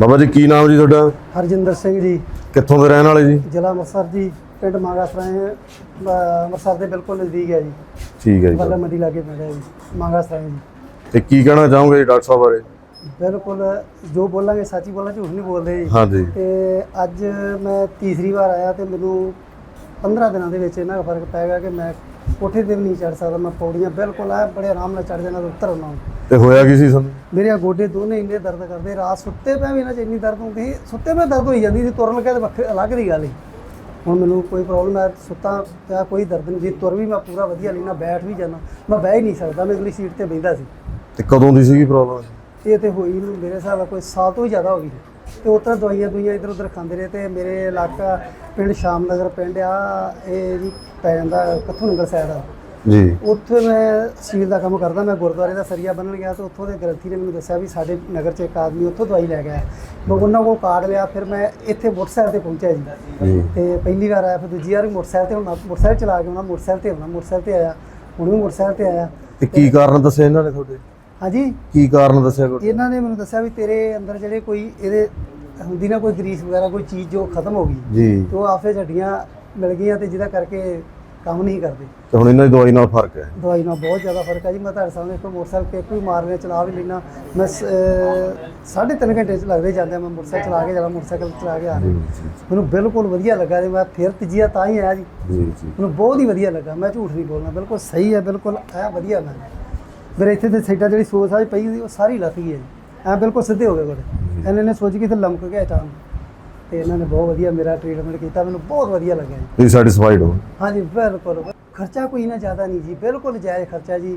ਬਾਬਾ ਜੀ ਕੀ ਨਾਮ ਜੀ ਤੁਹਾਡਾ? ਹਰਜਿੰਦਰ ਸਿੰਘ ਜੀ। ਕਿੱਥੋਂ ਦੇ ਰਹਿਣ ਵਾਲੇ ਜੀ? ਜ਼ਿਲ੍ਹਾ ਅੰਮ੍ਰਿਤਸਰ ਜੀ ਪਿੰਡ ਮਾਗਾ ਸਰਾਏ ਅੰਮ੍ਰਿਤਸਰ ਦੇ ਬਿਲਕੁਲ ਨਜ਼ਦੀਕ ਹੈ ਜੀ। ਠੀਕ ਹੈ ਜੀ। ਬੱਲਾ ਮੰਡੀ ਲਾਗੇ ਹੈ ਜੀ ਮਾਗਾ ਸਰਾਏ ਜੀ। ਤੇ ਕੀ ਕਹਿਣਾ ਚਾਹੋਗੇ ਜੀ ਡਾਕਟਰ ਸਾਹਿਬ ਬਾਰੇ? ਬਿਲਕੁਲ ਜੋ ਬੋਲਾਂਗੇ ਸੱਚ ਬੋਲਾਂ ਝੂਠ ਨਹੀਂ ਬੋਲਦੇ ਜੀ। ਹਾਂਜੀ ਤੇ ਅੱਜ ਮੈਂ ਤੀਸਰੀ ਵਾਰ ਆਇਆ ਤੇ ਮੈਨੂੰ 15 ਦਿਨਾਂ ਦੇ ਵਿੱਚ ਇਹਨਾਂ ਦਾ ਫ਼ਰਕ ਪੈ ਗਿਆ ਕਿ ਮੈਂ ਕੋਠੇ ਤੇ ਵੀ ਨਹੀਂ ਚੜ ਸਕਦਾ ਮੈਂ ਪੌੜੀਆਂ ਬਿਲਕੁਲ ਆ ਬੜੇ ਆਰਾਮ ਨਾਲ ਚੜ ਜਾਣਾ ਤੇ ਉੱਤਰ ਆਉਣਾ ਤੇ ਹੋਇਆ ਕੀ ਸੀ ਤੁਹਾਨੂੰ? ਮੇਰੇ ਗੋਡੇ ਦੋਨੇ ਇੰਨੇ ਦਰਦ ਕਰਦੇ ਰਾਤ ਸੁੱਤੇ ਪਿਆ ਵੀ ਇਹਨਾਂ 'ਚ ਇੰਨੀ ਦਰਦ ਹੁੰਦੀ ਸੀ ਸੁੱਤੇ ਪਿਆ ਦਰਦ ਹੋਈ ਜਾਂਦੀ ਸੀ ਤੁਰਨ ਲੱਗਿਆ ਤੇ ਵੱਖਰੀ ਅਲੱਗ ਦੀ ਗੱਲ ਸੀ ਹੁਣ ਮੈਨੂੰ ਕੋਈ ਪ੍ਰੋਬਲਮ ਹੈ ਸੁੱਤਾ ਪਿਆ ਕੋਈ ਦਰਦ ਨਹੀਂ ਜੇ ਤੁਰ ਵੀ ਮੈਂ ਪੂਰਾ ਵਧੀਆ ਲੈਣਾ ਬੈਠ ਵੀ ਜਾਣਾ ਮੈਂ ਬਹਿ ਹੀ ਨਹੀਂ ਸਕਦਾ ਮੈਂ ਅਗਲੀ ਸੀਟ ਤੇ ਬੈਠਦਾ ਸੀ। ਤੇ ਕਦੋਂ ਦੀ ਸੀਗੀ ਪ੍ਰੋਬਲਮ ਇਹ ਤੇ ਹੋਈ ਨੂੰ ਮੇਰੇ ਹਿਸਾਬ ਨਾਲ ਕੋਈ ਸਾਲ ਤੋਂ ਵੀ ਜ਼ਿਆਦਾ ਹੋ ਗਈ ਤੇ ਉਤਰ ਦਵਾਈਆਂ ਦੁਈਆਂ ਇਧਰ ਉਧਰ ਖਾਂਦੇ ਰਹੇ ਤੇ ਮੇਰੇ ਇਲਾਕਾ ਪਿੰਡ ਸ਼ਾਮ ਨਗਰ ਪਿੰਡ ਆ ਇਹ ਜੀ ਪੈ ਜਾਂਦਾ ਕੱਥੂ ਨਗਰ ਸਾਈਡ ਆ। ਜੀ। ਉੱਥੇ ਮੈਂ ਸੀਲ ਦਾ ਕੰਮ ਕਰਦਾ ਮੈਂ ਗੁਰਦੁਆਰੇ ਦਾ ਸਰੀਆ ਬੰਨਣ ਗਿਆ ਤੇ ਉੱਥੋਂ ਦੇ ਗ੍ਰੰਥੀ ਨੇ ਮੈਨੂੰ ਦੱਸਿਆ ਵੀ ਸਾਡੇ ਨਗਰ 'ਚ ਇੱਕ ਆਦਮੀ ਉੱਥੋਂ ਦਵਾਈ ਲੈ ਗਿਆ ਮੈਂ ਉਹਨਾਂ ਕੋਲ ਕਾਰਡ ਲਿਆ ਫਿਰ ਮੈਂ ਇੱਥੇ ਮੋਟਰਸਾਈਕਲ ਤੇ ਪਹੁੰਚਿਆ ਜੀ। ਤੇ ਪਹਿਲੀ ਵਾਰ ਆਇਆ ਫਿਰ ਦੂਜੀ ਵਾਰ ਮੋਟਰਸਾਈਕਲ ਤੇ ਹੁਣ ਮੋਟਰਸਾਈਕਲ ਚਲਾ ਕੇ ਆਉਣਾ ਮੋਟਰਸਾਈਕਲ ਤੇ ਆਉਣਾ ਮੋਟਰਸਾਈਕਲ ਤੇ ਆਇਆ ਹੁਣ ਵੀ ਮੋਟਰਸਾਈਕਲ ਤੇ ਆਇਆ। ਤੇ ਕੀ ਕਾਰਨ ਦੱਸਿਆ ਇਹਨਾਂ ਨੇ ਤੁਹਾਡੇ? ਹਾਂਜੀ। ਕੀ ਕਾਰਨ ਦੱਸਿਆ ਇਹਨਾਂ ਨੇ ਮੈਨੂੰ ਦੱਸਿਆ ਵੀ ਤੇਰੇ ਅੰਦਰ ਜਿਹੜੇ ਕੋਈ ਇਹਦੇ ਹੁੰਦੀ ਨਾ ਕੋਈ ਗਰੀਸ ਵਗੈਰਾ ਕੋਈ ਚੀਜ਼ ਜੋ ਖਤਮ ਹੋ ਗਈ ਜੀ। ਤੇ ਉਹ ਆਪੇ ਹੱਡੀਆਂ ਮਿਲ ਗਈਆਂ ਤੇ ਜਿਹਦਾ ਕਰਕੇ ਕੰਮ ਨਹੀਂ ਕਰਦੇ। ਤੇ ਹੁਣ ਇਹਨਾਂ ਦੀ ਦਵਾਈ ਨਾਲ ਫ਼ਰਕ ਹੈ। ਦਵਾਈ ਨਾਲ ਬਹੁਤ ਜ਼ਿਆਦਾ ਫ਼ਰਕ ਹੈ ਜੀ। ਮੈਂ ਤੁਹਾਡੇ ਸਾਹਮਣੇ ਇੱਕ ਮੋਟਰਸਾਈਕਲ ਕਿੱਕ ਵੀ ਮਾਰ ਲਿਆ ਚਲਾ ਵੀ ਲੈਣਾ ਮੈਂ ਸ- ਅਹ ਸਾਢੇ ਤਿੰਨ ਘੰਟੇ ਚ ਲੱਗਦੇ ਜਾਂਦੇ ਮੈਂ ਮੋਟਰਸਾਈਕਲ ਚਲਾ ਕੇ ਜਾਣਾ ਮੋਟਰਸਾਈਕਲ ਚਲਾ ਕੇ ਆ ਰਿਹਾ। ਮੈਨੂੰ ਬਿਲਕੁਲ ਵਧੀਆ ਲੱਗਾ ਤੇ ਮੈਂ ਫਿਰ ਤੀਜੀਆ ਤਾਂ ਹੀ ਆਇਆ ਜੀ। ਜੀ ਜੀ। ਮੈਨੂੰ ਬਹੁਤ ਹੀ ਵਧੀਆ ਲੱਗਾ। ਮੈਂ ਝੂਠ ਨਹੀਂ ਬੋਲਣਾ ਬਿਲਕੁਲ ਸਹੀ ਹੈ ਬਿਲਕੁਲ ਐ ਵਧੀਆ ਮੈਂ ਮੇਰੇ ਇੱਥੇ ਤੇ ਸਾਈਡਾਂ ਜਿਹੜੀ ਸੋਚ ਆ ਪਈ ਉਹ ਸਾਰੀ ਲੱਥ ਗਈ ਹੈ ਜੀ। ਐ ਬਿਲਕੁਲ ਸਿੱਧੇ ਹੋ ਗਏ ਗੋਡੇ। ਇਹਨਾਂ ਨੇ ਸੋਚ ਕੇ ਤੇ ਲਮਕ ਗਿਆ ਤਾਂ ਤੇ ਇਹਨਾਂ ਨੇ ਬਹੁਤ ਵਧੀਆ ਮੇਰਾ ਟ੍ਰੀਟਮੈਂਟ ਕੀਤਾ ਮੈਨੂੰ ਬਹੁਤ ਵਧੀਆ ਲੱਗਾ ਜੀ ਤੁਸੀਂ ਸੈਟੀਸਫਾਈਡ ਹੋ? ਹਾਂਜੀ ਬਿਲਕੁਲ। ਖਰਚਾ ਕੋਈ ਨਾ ਜ਼ਿਆਦਾ ਨਹੀਂ ਜੀ ਬਿਲਕੁਲ ਜਾਇਜ਼ ਖਰਚਾ ਜੀ।